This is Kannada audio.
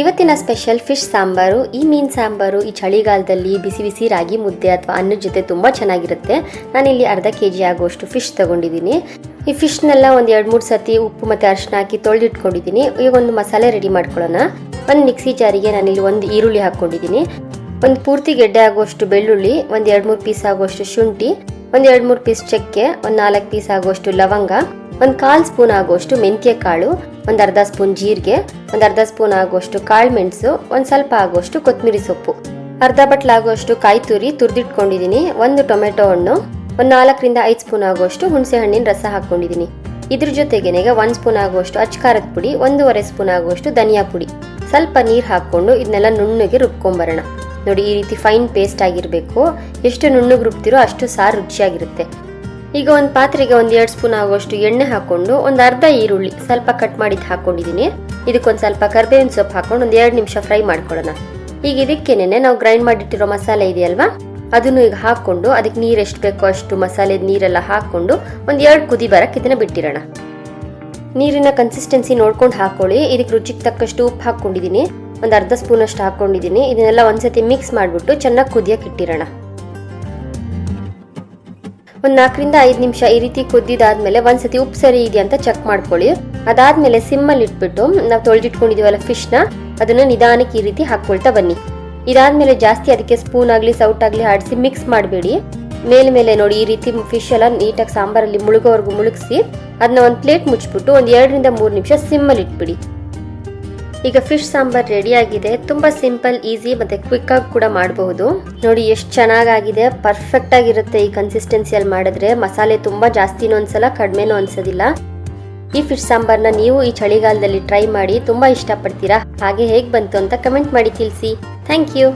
ಇವತ್ತಿನ ಸ್ಪೆಷಲ್ ಫಿಶ್ ಸಾಂಬಾರು, ಈ ಮೀನು ಸಾಂಬಾರು, ಈ ಚಳಿಗಾಲದಲ್ಲಿ ಬಿಸಿ ಬಿಸಿ ರಾಗಿ ಮುದ್ದೆ ಅಥವಾ ಅನ್ನದ ಜೊತೆ ತುಂಬ ಚೆನ್ನಾಗಿರುತ್ತೆ. ನಾನಿಲ್ಲಿ ಅರ್ಧ ಕೆ ಜಿ ಆಗುವಷ್ಟು ಫಿಶ್ ತಗೊಂಡಿದ್ದೀನಿ. ಈ ಫಿಶ್ನೆಲ್ಲ ಒಂದು ಎರಡು ಮೂರು ಸತಿ ಉಪ್ಪು ಮತ್ತು ಅರಿಶಿನ ಹಾಕಿ ತೊಳೆದಿಟ್ಕೊಂಡಿದ್ದೀನಿ. ಈಗ ಒಂದು ಮಸಾಲೆ ರೆಡಿ ಮಾಡ್ಕೊಳ್ಳೋಣ. ಒಂದು ಮಿಕ್ಸಿ ಜಾರಿಗೆ ನಾನಿಲ್ಲಿ ಒಂದು ಈರುಳ್ಳಿ ಹಾಕ್ಕೊಂಡಿದ್ದೀನಿ. ಒಂದು ಪೂರ್ತಿ ಗೆಡ್ಡೆ ಆಗುವಷ್ಟು ಬೆಳ್ಳುಳ್ಳಿ, ಒಂದು ಎರಡು ಮೂರು ಪೀಸ್ ಆಗುವಷ್ಟು ಶುಂಠಿ ಒಂದು ಎರಡು ಮೂರು ಪೀಸ್ ಚಕ್ಕೆ, ಒಂದು ನಾಲ್ಕು ಪೀಸ್ ಆಗುವಷ್ಟು ಲವಂಗ, ಒಂದು ಕಾಲು ಸ್ಪೂನ್ ಆಗುವಷ್ಟು ಮೆಂತ್ಯ ಕಾಳು ಒಂದು ಅರ್ಧ ಸ್ಪೂನ್ ಜೀರಿಗೆ, ಒಂದು ಅರ್ಧ ಸ್ಪೂನ್ ಆಗುವಷ್ಟು ಕಾಳು ಮೆಣಸು, ಒಂದು ಸ್ವಲ್ಪ ಆಗುವಷ್ಟು ಕೊತ್ತಂಬರಿ ಸೊಪ್ಪು. ಅರ್ಧ ಬಟ್ಲಾಗುವಷ್ಟು ಕಾಯಿ ತುರಿ ತುರಿದಿಟ್ಕೊಂಡಿದ್ದೀನಿ ಒಂದು ಟೊಮೆಟೊ ಹಣ್ಣು, ಒಂದು ನಾಲ್ಕರಿಂದ ಐದು ಸ್ಪೂನ್ ಆಗುವಷ್ಟು ಹುಣಸೆ ಹಣ್ಣಿನ ರಸ ಹಾಕ್ಕೊಂಡಿದ್ದೀನಿ ಇದ್ರ ಜೊತೆಗೇನೆಗೆ ಒಂದು ಸ್ಪೂನ್ ಆಗುವಷ್ಟು ಅಚ್ಕಾರದ ಪುಡಿ, ಒಂದೂವರೆ ಸ್ಪೂನ್ ಆಗುವಷ್ಟು ಧನಿಯಾ ಪುಡಿ. ಸ್ವಲ್ಪ ನೀರು ಹಾಕ್ಕೊಂಡು ಇದನ್ನೆಲ್ಲ ನುಣ್ಣಗೆ ರುಬ್ಕೊಂಬರೋಣ. ನೋಡಿ, ಈ ರೀತಿ ಫೈನ್ ಪೇಸ್ಟ್ ಆಗಿರಬೇಕು. ಎಷ್ಟು ನುಣ್ಣಗೆ ರುಬ್ತಿರೋ ಅಷ್ಟು ಸಾರು ರುಚಿಯಾಗಿರುತ್ತೆ. ಈಗ ಒಂದು ಪಾತ್ರೆಗೆ ಒಂದು ಎರಡು ಸ್ಪೂನ್ ಆಗುವಷ್ಟು ಎಣ್ಣೆ ಹಾಕೊಂಡು, ಒಂದು ಅರ್ಧ ಈರುಳ್ಳಿ ಸ್ವಲ್ಪ ಕಟ್ ಮಾಡಿದ್ದು ಹಾಕೊಂಡಿದ್ದೀನಿ ಇದಕ್ಕೊಂದು ಸ್ವಲ್ಪ ಕರ್ಬೇವಿನ ಸೊಪ್ಪು ಹಾಕೊಂಡು ಒಂದು ಎರಡು ನಿಮಿಷ ಫ್ರೈ ಮಾಡ್ಕೊಳ್ಳೋಣ. ಈಗ ಇದಕ್ಕೇನೆ ನಾವು ಗ್ರೈಂಡ್ ಮಾಡಿಟ್ಟಿರೋ ಮಸಾಲೆ ಇದೆಯಲ್ವಾ? ಅದನ್ನು ಈಗ ಹಾಕೊಂಡು, ಅದಕ್ಕೆ ನೀರು ಎಷ್ಟು ಬೇಕೋ ಅಷ್ಟು ಮಸಾಲೆ ನೀರೆಲ್ಲ ಹಾಕೊಂಡು, ಒಂದು ಎರಡು ಕುದಿ ಬರಕ್ಕೆ ಇದನ್ನ ಬಿಟ್ಟಿರೋಣ. ನೀರಿನ ಕನ್ಸಿಸ್ಟೆನ್ಸಿ ನೋಡ್ಕೊಂಡು ಹಾಕೊಳ್ಳಿ. ಇದಕ್ಕೆ ರುಚಿಗೆ ತಕ್ಕಷ್ಟು ಉಪ್ಪು ಹಾಕೊಂಡಿದ್ದೀನಿ ಒಂದು ಅರ್ಧ ಸ್ಪೂನ್ ಅಷ್ಟು ಹಾಕೊಂಡಿದ್ದೀನಿ. ಇದನ್ನೆಲ್ಲ ಒಂದ್ಸತಿ ಮಿಕ್ಸ್ ಮಾಡಿಬಿಟ್ಟು ಚೆನ್ನಾಗಿ ಕುದಿಯಕ್ಕೆ ಇಟ್ಟಿರೋಣ. ಒಂದು ನಾಲ್ಕರಿಂದ ಐದು ನಿಮಿಷ ಈ ರೀತಿ ಕುದ್ದಿದಾದ್ಮೇಲೆ ಒಂದ್ಸತಿ ಉಪ್ಪು ಸರಿ ಇದೆಯಾ ಅಂತ ಚೆಕ್ ಮಾಡ್ಕೊಳ್ಳಿ. ಅದಾದ್ಮೇಲೆ ಸಿಮ್ಮಲ್ಲಿ ಇಟ್ಬಿಟ್ಟು ನಾವು ತೊಳೆದಿಟ್ಕೊಂಡಿದ್ದೀವಲ್ಲ ಫಿಶ್ನ ಅದನ್ನು ನಿಧಾನಕ್ಕೆ ಈ ರೀತಿ ಹಾಕ್ಕೊಳ್ತಾ ಬನ್ನಿ. ಇದಾದ್ಮೇಲೆ ಜಾಸ್ತಿ ಅದಕ್ಕೆ ಸ್ಪೂನ್ ಆಗಲಿ ಸೌಟ್ ಆಗಲಿ ಆಡಿಸಿ ಮಿಕ್ಸ್ ಮಾಡಬೇಡಿ. ಮೇಲೆ ಮೇಲೆ ನೋಡಿ ಈ ರೀತಿ ಫಿಶ್ ಎಲ್ಲ ನೀಟಾಗಿ ಸಾಂಬಾರಲ್ಲಿ ಮುಳುಗೋವರೆಗೂ ಮುಳುಗಿಸಿ ಅದನ್ನ ಒಂದು ಪ್ಲೇಟ್ ಮುಚ್ಚಿಬಿಟ್ಟು ಒಂದು ಎರಡರಿಂದ ಮೂರು ನಿಮಿಷ ಸಿಮ್ಮಲ್ಲಿ ಇಟ್ಬಿಡಿ. ಈಗ ಫಿಶ್ ಸಾಂಬಾರ್ ರೆಡಿ ಆಗಿದೆ. ತುಂಬಾ ಸಿಂಪಲ್ ಈಸಿ ಮತ್ತೆ ಕ್ವಿಕ್ ಆಗಿ ಕೂಡ ಮಾಡಬಹುದು. ನೋಡಿ ಎಷ್ಟು ಚೆನ್ನಾಗಾಗಿದೆ. ಪರ್ಫೆಕ್ಟ್ ಆಗಿರುತ್ತೆ ಈ ಕನ್ಸಿಸ್ಟೆನ್ಸಿಯಲ್ಲಿ ಮಾಡಿದ್ರೆ. ಮಸಾಲೆ ತುಂಬಾ ಜಾಸ್ತಿನೂ ಅನ್ಸಲ್ಲ, ಕಡಿಮೆನೂ ಅನ್ಸೋದಿಲ್ಲ. ಈ ಫಿಶ್ ಸಾಂಬಾರ್ನ ನೀವು ಈ ಚಳಿಗಾಲದಲ್ಲಿ ಟ್ರೈ ಮಾಡಿ ತುಂಬಾ ಇಷ್ಟಪಡ್ತೀರಾ? ಹಾಗೆ ಹೇಗೆ ಬಂತು ಅಂತ ಕಮೆಂಟ್ ಮಾಡಿ ತಿಳಿಸಿ. Thank you